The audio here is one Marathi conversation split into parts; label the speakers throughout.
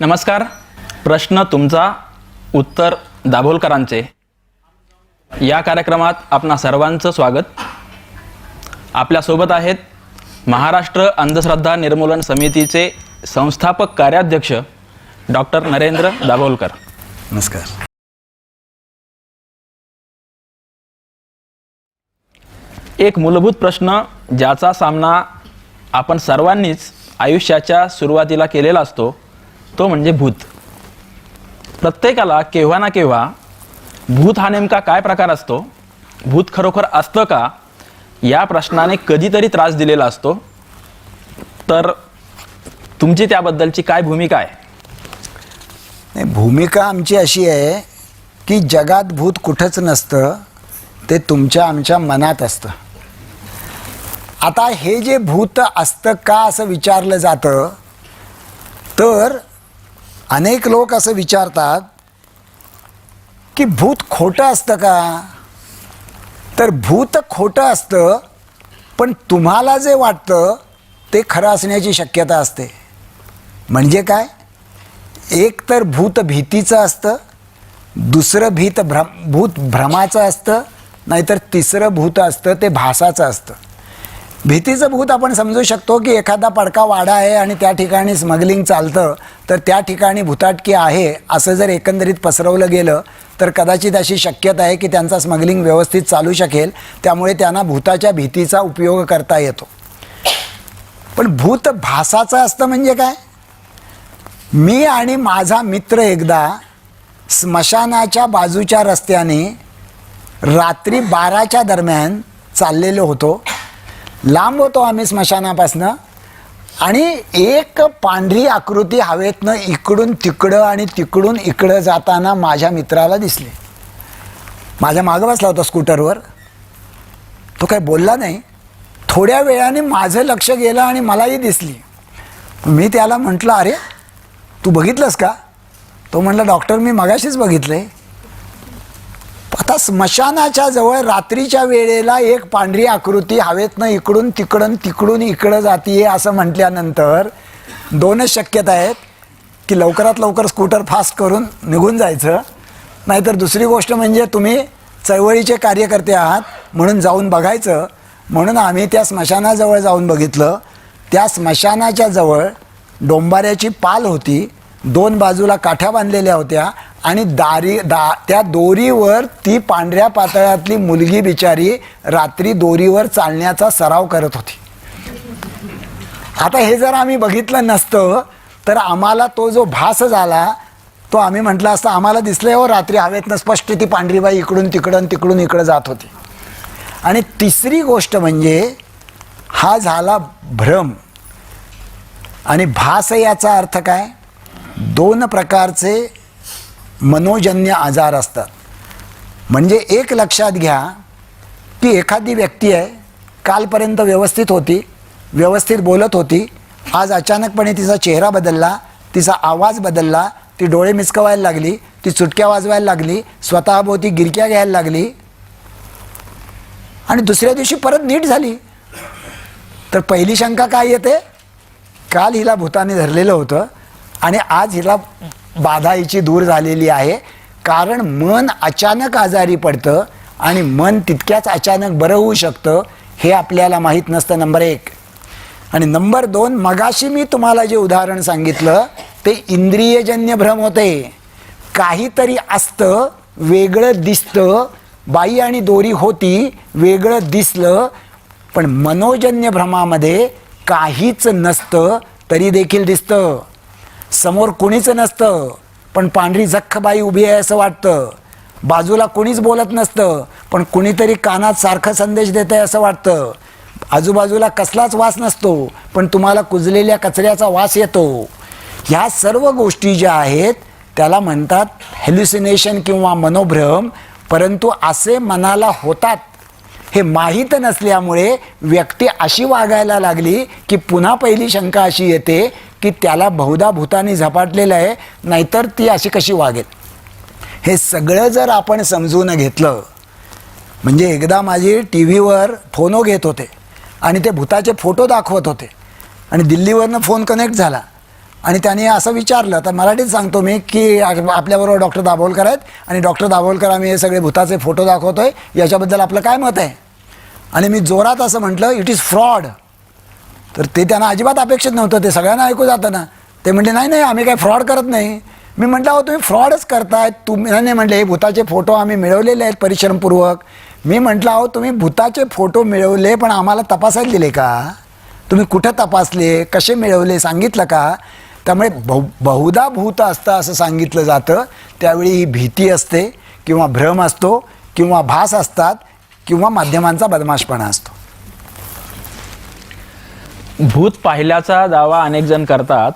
Speaker 1: नमस्कार. प्रश्न तुमचा उत्तर दाभोलकरांचे. या कार्यक्रमात आपणा सर्वांचं स्वागत. आपल्यासोबत आहेत महाराष्ट्र अंधश्रद्धा निर्मूलन समितीचे संस्थापक कार्याध्यक्ष डॉक्टर नरेंद्र दाभोलकर.
Speaker 2: नमस्कार.
Speaker 1: एक मूलभूत प्रश्न ज्याचा सामना आपण सर्वांनीच आयुष्याच्या सुरुवातीला केलेला असतो तो म्हणजे भूत. प्रत्येकाला केव्हा ना केव्हा भूत हा नेमका काय प्रकार असतो? भूत खरोखर असतं का? या प्रश्नाने कधीतरी त्रास दिलेला असतो. तर तुमची त्याबद्दलची काय भूमिका आहे?
Speaker 2: नाही भूमिका आमची अशी आहे की जगात भूत कुठंच नसतं ते तुमच्या आमच्या मनात असतं. आता हे जे भूत असतं का असं विचारलं जातं तर अनेक लोक असं विचारतात की भूत खोटं असतं का? तर भूत खोटं असतं पण तुम्हाला जे वाटतं ते खरं असण्याची शक्यता असते. म्हणजे काय? एक तर भूत भीतीचं असतं दुसरं भीत भ्रम भूत भ्रमाचं असतं नाहीतर तिसरं भूत असतं ते भासाचं असतं. भीतीचं भूत आपण समजू शकतो की एखादा पडका वाडा आहे आणि त्या ठिकाणी स्मगलिंग चालतं तर त्या ठिकाणी भूताटकी आहे असं जर एकंदरीत पसरवलं गेलं तर कदाचित अशी शक्यता आहे की त्यांचा स्मगलिंग व्यवस्थित चालू शकेल त्यामुळे त्यांना भूताच्या भीतीचा उपयोग करता येतो. पण भूत भासाचं असतं म्हणजे काय? मी आणि माझा मित्र एकदा स्मशानाच्या बाजूच्या रस्त्याने रात्री बाराच्या दरम्यान चाललेलो होतो. लांब होतो आम्ही स्मशानापासनं. आणि एक पांढरी आकृती हवेतनं इकडून तिकडं आणि तिकडून इकडं जाताना माझ्या मित्राला दिसली. माझ्या मागं बसला होता स्कूटरवर. तो काही बोलला नाही. थोड्या वेळाने माझं लक्ष गेलं आणि मलाही दिसली. मी त्याला म्हटलं अरे तू बघितलंस का? तो म्हटला डॉक्टर मी मगाशीच बघितलंय. त्या स्मशानाच्या जवळ रात्रीच्या वेळेला एक पांढरी आकृती हवेतनं इकडून तिकडून तिकडून इकडं जातीये असं म्हटल्यानंतर दोनच शक्यता आहेत की लवकरात लवकर स्कूटर फास्ट करून निघून जायचं. नाहीतर दुसरी गोष्ट म्हणजे तुम्ही चळवळीचे कार्यकर्ते आहात म्हणून जाऊन बघायचं. म्हणून आम्ही त्या स्मशानाजवळ जाऊन बघितलं. त्या स्मशानाच्या जवळ डोंबाऱ्याची पाल होती. दोन बाजूला काठ्या बांधलेल्या होत्या आणि दारी दा त्या दोरीवर ती पांढऱ्या पातळ्यातली मुलगी बिचारी रात्री दोरीवर चालण्याचा सराव करत होती. आता हे जर आम्ही बघितलं नसतं तर आम्हाला तो जो भास झाला तो आम्ही म्हटलं असतं आम्हाला दिसलं हो रात्री हवेतनं स्पष्ट ती पांढरीबाई इकडून तिकडून तिकडून इकडं जात होती. आणि तिसरी गोष्ट म्हणजे हा झाला भ्रम. आणि भास याचा अर्थ काय? दोन प्रकारचे मनोजन्य आजार असतात. म्हणजे एक लक्षात घ्या की एखादी व्यक्ती आहे कालपर्यंत व्यवस्थित होती व्यवस्थित बोलत होती आज अचानकपणे तिचा चेहरा बदलला तिचा आवाज बदलला ती डोळे मिचकवायला लागली ती चुटक्या वाजवायला लागली स्वतःभोवती गिरक्या घ्यायला लागली आणि दुसऱ्या दिवशी परत नीट झाली. तर पहिली शंका काय येते? काल हिला भूताने धरलेलं होतं. आणि आज हिला बाधा हिची दूर झालेली आहे. कारण मन अचानक आजारी पडतं आणि मन तितक्याच अचानक बरं होऊ शकतं हे आपल्याला माहीत नसतं नंबर एक. आणि नंबर दोन मगाशी मी तुम्हाला जे उदाहरण सांगितलं ते इंद्रियजन्य भ्रम होते. काहीतरी असतं वेगळं दिसतं बाई आणि दोरी होती वेगळं दिसलं पण मनोजन्य भ्रमामध्ये काहीच नसतं तरी देखील दिसतं. समोर कुणीच नसतं पण पांढरी जख्खबाई उभी आहे असं वाटतं. बाजूला कुणीच बोलत नसतं पण कुणीतरी कानात सारखं संदेश देत आहे असं वाटतं. आजूबाजूला कसलाच वास नसतो पण तुम्हाला कुजलेल्या कचऱ्याचा वास येतो. ह्या सर्व गोष्टी ज्या आहेत त्याला म्हणतात हॅल्युसिनेशन किंवा मनोभ्रम परंतु असे मनाला होतात. हे माहीत नसल्यामुळे व्यक्ती अशी वागायला लागली की पुन्हा पहिली शंका अशी येते की त्याला बहुधा भूतानी झपाटलेलं आहे नाहीतर ती अशी कशी वागेल? हे सगळं जर आपण समजून घेतलं म्हणजे एकदा माझी टी व्हीवर फोनो घेत होते आणि ते भूताचे फोटो दाखवत होते आणि दिल्लीवरनं फोन कनेक्ट झाला आणि त्याने असं विचारलं तर मराठीत सांगतो मी की आपल्याबरोबर डॉक्टर दाभोलकर आहेत आणि डॉक्टर दाभोलकर आम्ही हे सगळे भूताचे फोटो दाखवतो आहे याच्याबद्दल आपलं काय मत आहे? आणि मी जोरात असं म्हटलं इट इज फ्रॉड तर ते त्यांना अजिबात अपेक्षित नव्हतं ते सगळ्यांना ऐकू जातं ना ते म्हणले नाही नाही आम्ही काही फ्रॉड करत नाही. मी म्हटलं अहो तुम्ही फ्रॉडच करताय तुम्ही नाही नाही म्हटले हे भूताचे फोटो आम्ही मिळवलेले आहेत परिश्रमपूर्वक. मी म्हटलं अहो तुम्ही भूताचे फोटो मिळवले पण आम्हाला तपासायला दिले का? तुम्ही कुठं तपासले? कसे मिळवले? सांगितलं का? त्यामुळे बहु बहुधा भूत असतं असं सांगितलं जातं. त्यावेळी ही भीती असते किंवा भ्रम असतो किंवा भास असतात किंवा माध्यमांचा बदमाशपणा असतो.
Speaker 1: भूत पाहिल्याचा दावा अनेक जण करतात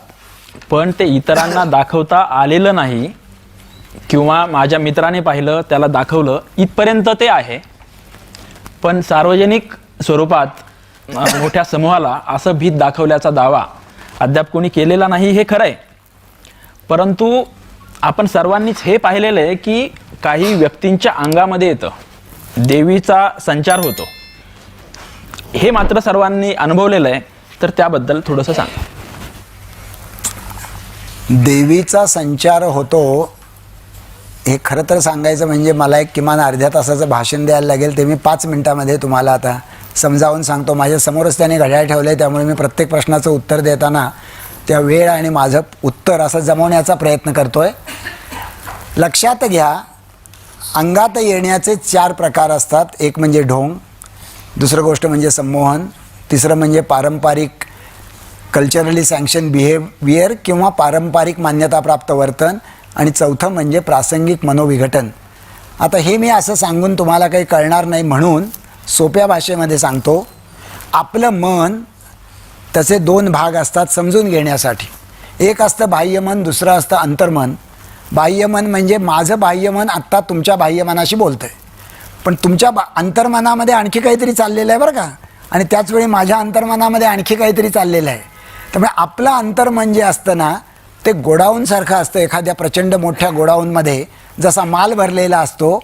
Speaker 1: पण ते इतरांना दाखवता आलेलं नाही किंवा माझ्या मित्राने पाहिलं त्याला दाखवलं इथपर्यंत ते आहे. पण सार्वजनिक स्वरूपात अ, मोठ्या समूहाला असं भीत दाखवल्याचा दावा अद्याप कोणी केलेला नाही हे खरं आहे परंतु आपण सर्वांनीच हे पाहिलेलं आहे की काही व्यक्तींच्या अंगामध्ये येतं देवीचा संचार होतो. हे मात्र सर्वांनी अनुभवलेलं आहे. तर त्याबद्दल थोडंसं सांगा.
Speaker 2: देवीचा संचार होतो हे खरं तर सांगायचं म्हणजे मला एक किमान अर्ध्या तासाचं भाषण द्यायला लागेल ते मी पाच मिनटामध्ये तुम्हाला आता समजावून सांगतो. माझ्या समोरच त्याने घड्याळ ठेवलं आहे त्यामुळे मी प्रत्येक प्रश्नाचं उत्तर देताना त्या वेळ आणि माझं उत्तर असं जमवण्याचा प्रयत्न करतो आहे लक्षात घ्या अंगात येण्याचे चार प्रकार असतात. एक म्हणजे ढोंग दुसरं गोष्ट म्हणजे संमोहन तिसरं म्हणजे पारंपरिक कल्चरली सँक्शन बिहेवियर किंवा पारंपरिक मान्यताप्राप्त वर्तन. आणि चौथं म्हणजे प्रासंगिक मनोविघटन. आता हे मी असं सांगून तुम्हाला काही कळणार नाही म्हणून सोप्या भाषेमध्ये सांगतो. आपलं मन त्याचे दोन भाग असतात समजून घेण्यासाठी. एक असतं बाह्यमन दुसरं असतं अंतर्मन. बाह्यमन म्हणजे माझं बाह्यमन आत्ता तुमच्या बाह्यमनाशी बोलतं आहे पण तुमच्या बा अंतर्मनामध्ये आणखी काहीतरी चाललेलं आहे बरं का? आणि त्याचवेळी माझ्या अंतर्मनामध्ये आणखी काहीतरी चाललेलं आहे. त्यामुळे आपलं अंतर्मन जे म्हणजे असतं ना ते गोडाऊनसारखं असतं. एखाद्या प्रचंड मोठ्या गोडाऊनमध्ये जसा माल भरलेला असतो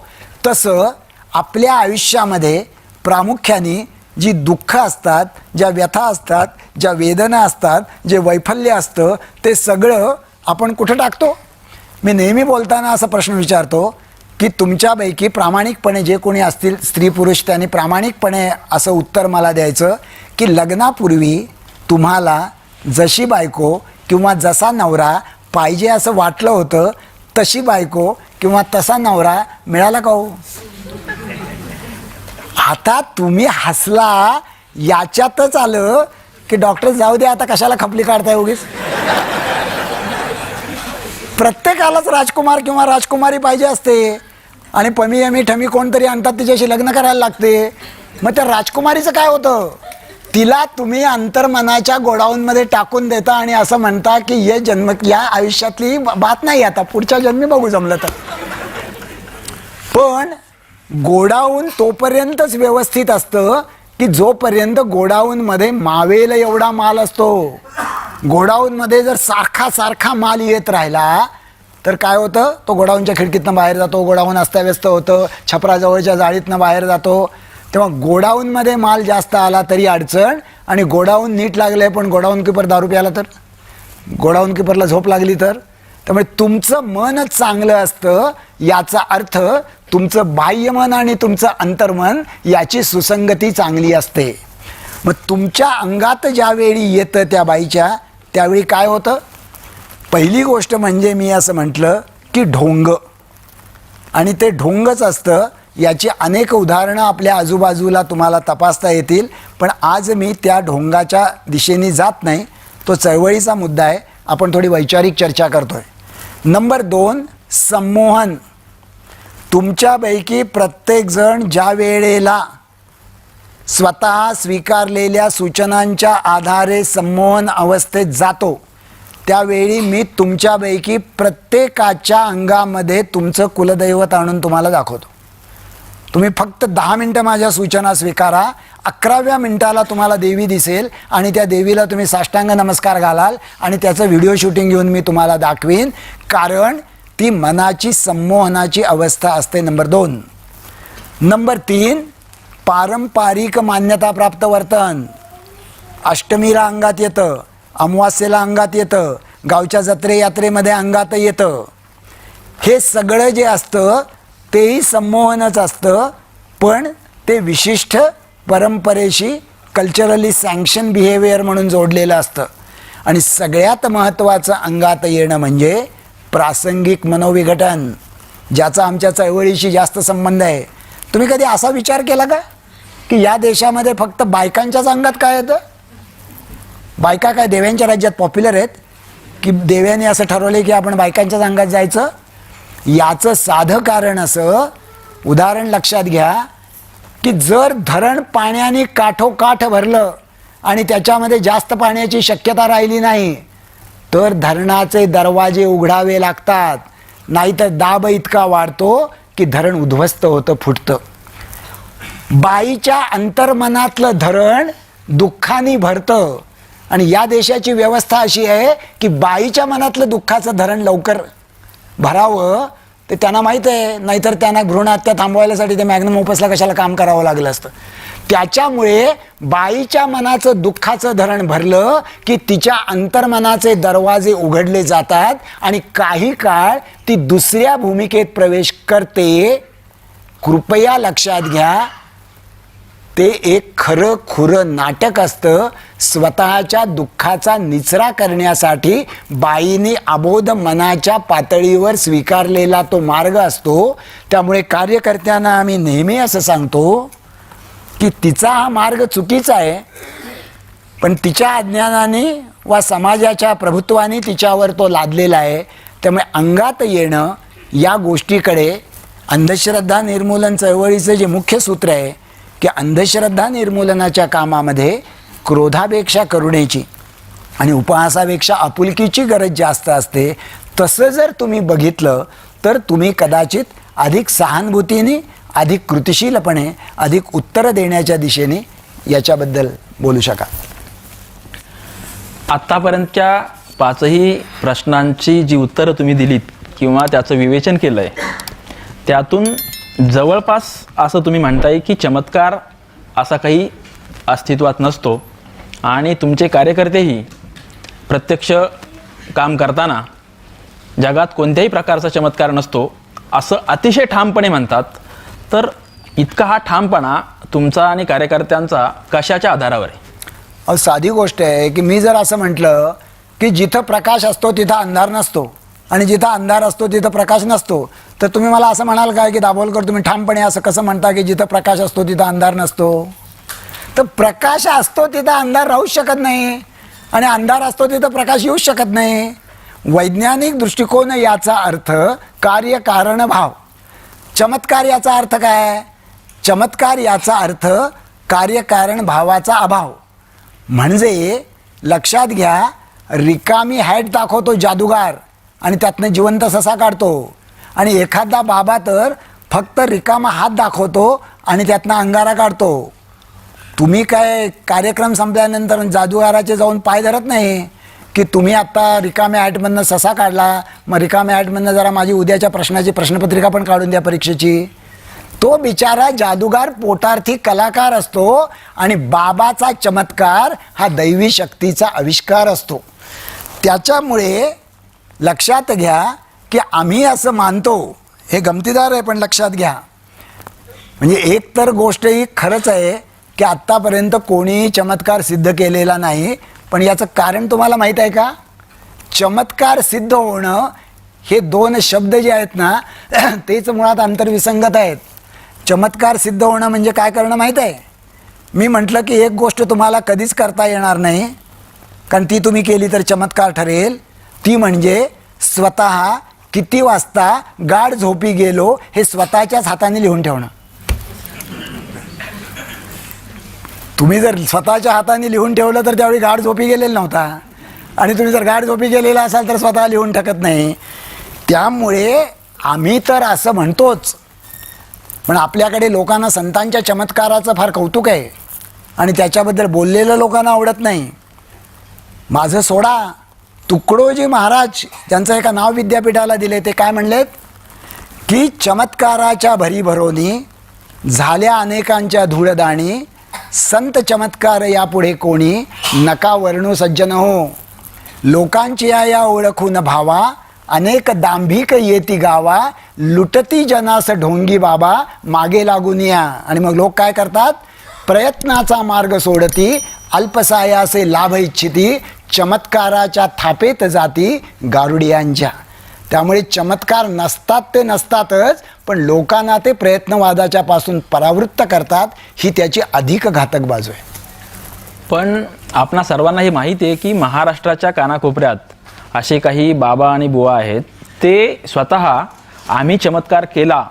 Speaker 2: तसं आपल्या आयुष्यामध्ये प्रामुख्याने जी दुःख असतात ज्या व्यथा असतात ज्या वेदना असतात जे वैफल्य असतं ते सगळं आपण कुठं टाकतो? मी नेहमी बोलताना असा प्रश्न विचारतो की तुमच्यापैकी प्रामाणिकपणे जे कोणी असतील स्त्री पुरुष त्यांनी प्रामाणिकपणे असं उत्तर मला द्यायचं की लग्नापूर्वी तुम्हाला जशी बायको किंवा जसा नवरा पाहिजे असं वाटलं होतं तशी बायको किंवा तसा नवरा मिळाला का हो? आता तुम्ही हसला याच्यातच आलं की डॉक्टर जाऊ दे आता कशाला खपली काढताय उगीच? प्रत्येकालाच राजकुमार किंवा राजकुमारी पाहिजे असते. आणि पमी यमी ठमी कोणतरी आणतात तिच्याशी लग्न करायला लागते. मग त्या राजकुमारीचं काय होतं? तिला तुम्ही अंतर्मनाच्या गोडाऊनमध्ये टाकून देता आणि असं म्हणता की हे जन्म या आयुष्यातली बात नाही आता पुढच्या जन्मी बघू जमलं तर. पण गोडाऊन तोपर्यंतच व्यवस्थित असतं की जोपर्यंत गोडाऊनमध्ये मावेल एवढा माल असतो. गोडाऊनमध्ये जर सारखा सारखा माल येत राहिला तर काय होतं? तो गोडाऊनच्या खिडकीतनं बाहेर जातो. गोडाऊन अस्ताव्यस्त होतं. छपराजवळच्या जाळीतनं बाहेर जातो. तेव्हा गोडाऊनमध्ये माल जास्त आला तरी अडचण आणि गोडाऊन नीट लागलं पण गोडाऊन किपर दारू प्याला तर? गोडाऊन किपरला झोप लागली तर? त्यामुळे तुमचं मनच चांगलं असतं याचा अर्थ तुमचं बाह्यमन आणि तुमचं अंतर्मन याची सुसंगती चांगली असते. मग तुमच्या अंगात ज्यावेळी येतं त्या बाईच्या त्यावेळी काय होतं? पहिली गोष्ट म्हणजे मी असं म्हटलं की ढोंग. आणि ते ढोंगच असतं याची अनेक उदाहरणं आपल्या आजूबाजूला तुम्हाला तपासता येतील पण आज मी त्या ढोंगाच्या दिशेने जात नाही. तो चळवळीचा मुद्दा आहे. आपण थोडी वैचारिक चर्चा करतोय. नंबर दोन संमोहन. तुमच्यापैकी प्रत्येकजण ज्या वेळेला स्वतः स्वीकारलेल्या सूचनांच्या आधारे संमोहन अवस्थेत जातो त्यावेळी मी तुमच्यापैकी प्रत्येकाच्या अंगामध्ये तुमचं कुलदैवत आणून तुम्हाला दाखवतो. तुम्ही फक्त दहा मिनटं माझ्या सूचना स्वीकारा अकराव्या मिनिटाला तुम्हाला देवी दिसेल आणि त्या देवीला तुम्ही साष्टांग नमस्कार घालाल आणि त्याचं व्हिडिओ शूटिंग घेऊन मी तुम्हाला दाखवीन. कारण ती मनाची संमोहनाची अवस्था असते नंबर दोन. नंबर तीन पारंपरिक मान्यताप्राप्त वर्तन. अष्टमीला अंगात येतं. अमावास्येला अंगात येतं. गावच्या जत्रे यात्रेमध्ये अंगात येतं. हे सगळं जे असतं तेही संमोहनच असतं पण ते विशिष्ट परंपरेशी कल्चरली सँक्शन बिहेवियर म्हणून जोडलेलं असतं. आणि सगळ्यात महत्त्वाचं अंगात येणं म्हणजे प्रासंगिक मनोविघटन ज्याचा आमच्या चळवळीशी जास्त संबंध आहे. तुम्ही कधी असा विचार केला का? की या देशामध्ये फक्त बायकांच्याच अंगात काय येतं? बायका काय देव्यांच्या राज्यात पॉप्युलर आहेत? की देव्याने असं ठरवलं की आपण बायकांच्याच अंगात जायचं? याचं साधं कारण असं उदाहरण लक्षात घ्या की जर धरण पाण्याने काठोकाठ भरलं आणि त्याच्यामध्ये जास्त पाण्याची शक्यता राहिली नाही तर धरणाचे दरवाजे उघडावे लागतात. नाहीतर दाब इतका वाढतो की धरण उद्ध्वस्त होतं फुटतं. बाईच्या अंतर्मनातलं धरण दुःखाने भरतं. आणि या देशाची व्यवस्था अशी आहे की बाईच्या मनातलं दुःखाचं धरण लवकर भरावं ते त्यांना माहीत आहे. नाहीतर त्यांना भ्रूणहत्या थांबवायसाठी ते मॅग्नम ओपसला कशाला काम करावं लागलं असतं. त्याच्यामुळे बाईच्या मनाचं दुःखाचं धरण भरलं की तिच्या अंतर्मनाचे दरवाजे उघडले जातात आणि काही काळ ती दुसऱ्या भूमिकेत प्रवेश करते. कृपया लक्षात घ्या ते एक खरं खुरं नाटक असतं स्वतःच्या दुःखाचा निचरा करण्यासाठी बाईने अबोध मनाच्या पातळीवर स्वीकारलेला तो मार्ग असतो. त्यामुळे कार्यकर्त्यांना आम्ही नेहमी असं सांगतो की तिचा हा मार्ग चुकीचा आहे पण तिच्या अज्ञानाने वा समाजाच्या प्रभुत्वाने तिच्यावर तो लादलेला आहे. त्यामुळे अंगात येणं या गोष्टीकडे अंधश्रद्धा निर्मूलन चळवळीचं जे मुख्य सूत्र आहे की अंधश्रद्धा निर्मूलनाच्या कामामध्ये क्रोधापेक्षा करुणेची आणि उपहासापेक्षा आपुलकीची गरज जास्त असते तसं जर तुम्ही बघितलं तर तुम्ही कदाचित अधिक सहानुभूतीने अधिक कृतिशीलपणे अधिक उत्तरं देण्याच्या दिशेने याच्याबद्दल बोलू शका
Speaker 1: आत्तापर्यंतच्या पाचही प्रश्नांची जी उत्तरं तुम्ही दिलीत किंवा त्याचं विवेचन केलं आहे त्यातून जवळपास असं तुम्ही म्हणताय की चमत्कार असा काही अस्तित्वात नसतो. आणि तुमचे कार्यकर्तेही प्रत्यक्ष काम करताना जगात कोणत्याही प्रकारचा चमत्कार नसतो असं अतिशय ठामपणे म्हणतात. तर इतका हा ठामपणा तुमचा आणि कार्यकर्त्यांचा कशाच्या आधारावर आहे?
Speaker 2: अहो साधी गोष्ट आहे की मी जर असं म्हटलं की जिथं प्रकाश असतो तिथं अंधार नसतो. आणि जिथं अंधार असतो तिथं प्रकाश नसतो तर तुम्ही मला असं म्हणाल काय की दाभोलकर तुम्ही ठामपणे असं कसं म्हणता की जिथं प्रकाश असतो तिथं अंधार नसतो? तर प्रकाश असतो तिथं अंधार राहूच शकत नाही. आणि अंधार असतो तिथं प्रकाश येऊच शकत नाही. वैज्ञानिक दृष्टिकोन याचा अर्थ कार्यकारण भाव चमत्कार याचा अर्थ काय? चमत्कार याचा अर्थ कार्यकारण भावाचा अभाव. म्हणजे लक्षात घ्या रिकामी हॅट दाखवतो जादूगार. आणि त्यातनं जिवंत ससा काढतो. आणि एखादा बाबा तर फक्त रिकामा हात दाखवतो आणि त्यातनं अंगारा काढतो. तुम्ही काय कार्यक्रम संपल्यानंतर जादूगाराचे जाऊन पाय धरत नाही? की तुम्ही आत्ता रिकाम्या ॲटमधनं ससा काढला मग रिकाम्या ॲटमधनं जरा माझी उद्याच्या प्रश्नाची प्रश्नपत्रिका पण काढून द्या परीक्षेची? तो बिचारा जादूगार पोटार्थी कलाकार असतो आणि बाबाचा चमत्कार हा दैवी शक्तीचा आविष्कार असतो. त्याच्यामुळे लक्षात घ्या की आम्ही असं मानतो. हे गमतीदार आहे पण लक्षात घ्या. म्हणजे एक तर गोष्ट ही खरंच आहे की आत्तापर्यंत कोणीही चमत्कार सिद्ध केलेला नाही पण याचं कारण तुम्हाला माहीत आहे का? चमत्कार सिद्ध होणं हे दोन शब्द जे आहेत ना तेच मुळात आंतरविसंगत आहेत. चमत्कार सिद्ध होणं म्हणजे काय करणं माहीत आहे? मी म्हटलं की एक गोष्ट तुम्हाला कधीच करता येणार नाही कारण ती तुम्ही केली तर चमत्कार ठरेल. ती म्हणजे स्वतः किती वाजता गाढ झोपी गेलो हे स्वतःच्याच हाताने लिहून ठेवणं. तुम्ही जर स्वतःच्या हाताने लिहून ठेवलं तर त्यावेळी गाढ झोपी गेलेला नव्हता. आणि तुम्ही जर गाढ झोपी गेलेला असाल तर स्वतः लिहून टाकत नाही. त्यामुळे आम्ही तर असं म्हणतोच. पण आपल्याकडे लोकांना संतांच्या चमत्काराचं फार कौतुक आहे. आणि त्याच्याबद्दल बोललेलं लोकांना आवडत नाही. माझं सोडा. तुकडोजी महाराज त्यांचं एका नाव विद्यापीठाला दिले ते काय म्हणलेत? की चमत्काराच्या भरीभरोनी झाल्या अनेकांच्या धूळदाणी संत चमत्कार यापुढे कोणी नका वर्णू सज्जन हो. लोकांची या ओळखून भावा अनेक दांभिक येती गावा लुटती जनास ढोंगी बाबा मागे लागून या. आणि मग लोक काय करतात? प्रयत्नाचा मार्ग सोडती अल्पसायासे लाभ इच्छिती चमत्काराच्या थापेत जाती गारुडियांच्या. त्यामुळे चमत्कार नसतात ते नसतातच पण लोकांना ते प्रयत्नवादाच्या पासून परावृत्त करतात ही त्याची अधिक घातक बाजू आहे.
Speaker 1: पण आपणा सर्वांना हे माहीत आहे की महाराष्ट्राच्या कानाकोपऱ्यात असे काही बाबा आणि बुवा आहेत ते स्वतः आम्ही चमत्कार केला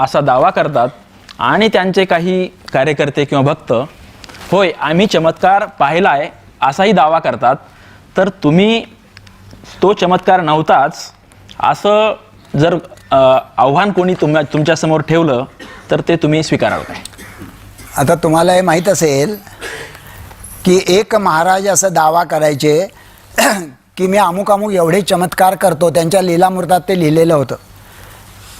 Speaker 1: असा दावा करतात आणि त्यांचे काही कार्यकर्ते किंवा भक्त होय आम्ही चमत्कार पाहिला आहे असाही दावा करतात. तर तुम्ही तो चमत्कार नव्हताच. असं जर आव्हान कोणी तुम्हा तुमच्यासमोर ठेवलं तर ते तुम्ही स्वीकाराल काय?
Speaker 2: आता तुम्हाला हे माहीत असेल की एक महाराज असं दावा करायचे की मी अमुक अमुक एवढे चमत्कार करतो त्यांच्या लीलामृतात ते लिहिलेलं होतं.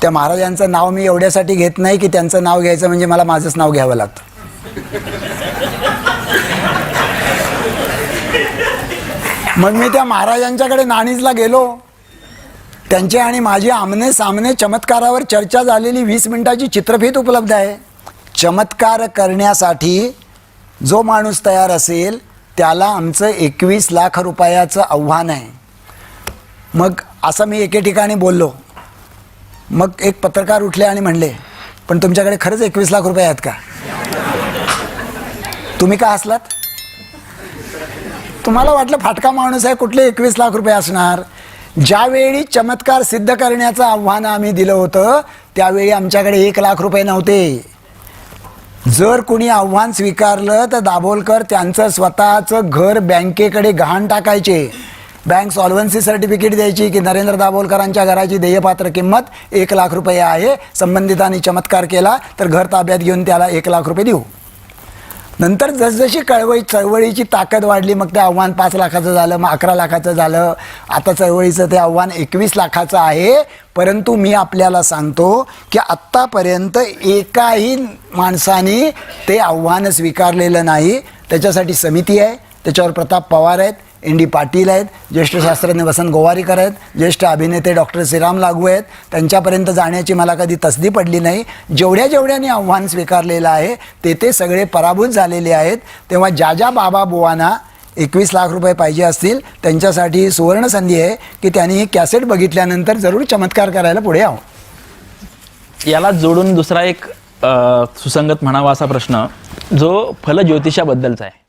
Speaker 2: त्या महाराजांचं नाव मी एवढ्यासाठी घेत नाही की त्यांचं नाव घ्यायचं म्हणजे मला माझंच नाव घ्यावं लागतं. मग मी त्या महाराजांच्याकडे नाणीजला गेलो. त्यांचे आणि माझे आमने सामने चमत्कारावर चर्चा झालेली वीस मिनिटाची चित्रफित उपलब्ध आहे. चमत्कार करण्यासाठी जो माणूस तयार असेल त्याला आमचं एकवीस लाख रुपयाचं आव्हान आहे. मग असं मी एके ठिकाणी बोललो. मग एक पत्रकार उठले आणि म्हणले पण तुमच्याकडे खरंच एकवीस लाख रुपये आहेत का? तुम्ही का हसलात? तुम्हाला वाटलं फाटका माणूस आहे कुठले एकवीस लाख रुपये असणार? ज्यावेळी चमत्कार सिद्ध करण्याचं आव्हान आम्ही दिलं होतं त्यावेळी आमच्याकडे एक लाख रुपये नव्हते. जर कोणी आव्हान स्वीकारलं तर दाभोलकर त्यांचं स्वतःचं घर बँकेकडे गहाण टाकायचे. बँक सॉल्व्हन्सी सर्टिफिकेट द्यायची की नरेंद्र दाभोलकरांच्या घराची देयपात्र किंमत एक लाख रुपये आहे संबंधितांनी चमत्कार केला तर घर ताब्यात घेऊन त्याला एक लाख रुपये देऊ. नंतर जसजशी कळवळी चळवळीची ताकद वाढली मग ते आव्हान पाच लाखाचं झालं मग अकरा लाखाचं झालं. आता चळवळीचं ते आव्हान एकवीस लाखाचं आहे. परंतु मी आपल्याला सांगतो की आत्तापर्यंत एकाही माणसाने ते आव्हान स्वीकारलेलं नाही. त्याच्यासाठी समिती आहे. त्याच्यावर प्रताप पवार आहेत. एन डी पाटील आहेत ज्येष्ठ शास्त्रज्ञ वसंत गोवारीकर आहेत ज्येष्ठ अभिनेते डॉक्टर श्रीराम लागू आहेत. त्यांच्यापर्यंत जाण्याची मला कधी तसदी पडली नाही. जेवढ्या जेवढ्याने आव्हान स्वीकारलेलं आहे ते ते सगळे पराभूत झालेले आहेत. तेव्हा ज्या ज्या बाबा बुवांना एकवीस लाख रुपये पाहिजे असतील त्यांच्यासाठी सुवर्ण संधी आहे की त्यांनी ही कॅसेट बघितल्यानंतर जरूर चमत्कार करायला पुढे यावं.
Speaker 1: याला जोडून दुसरा एक सुसंगत म्हणावा असा प्रश्न जो फलज्योतिषाबद्दलचा आहे.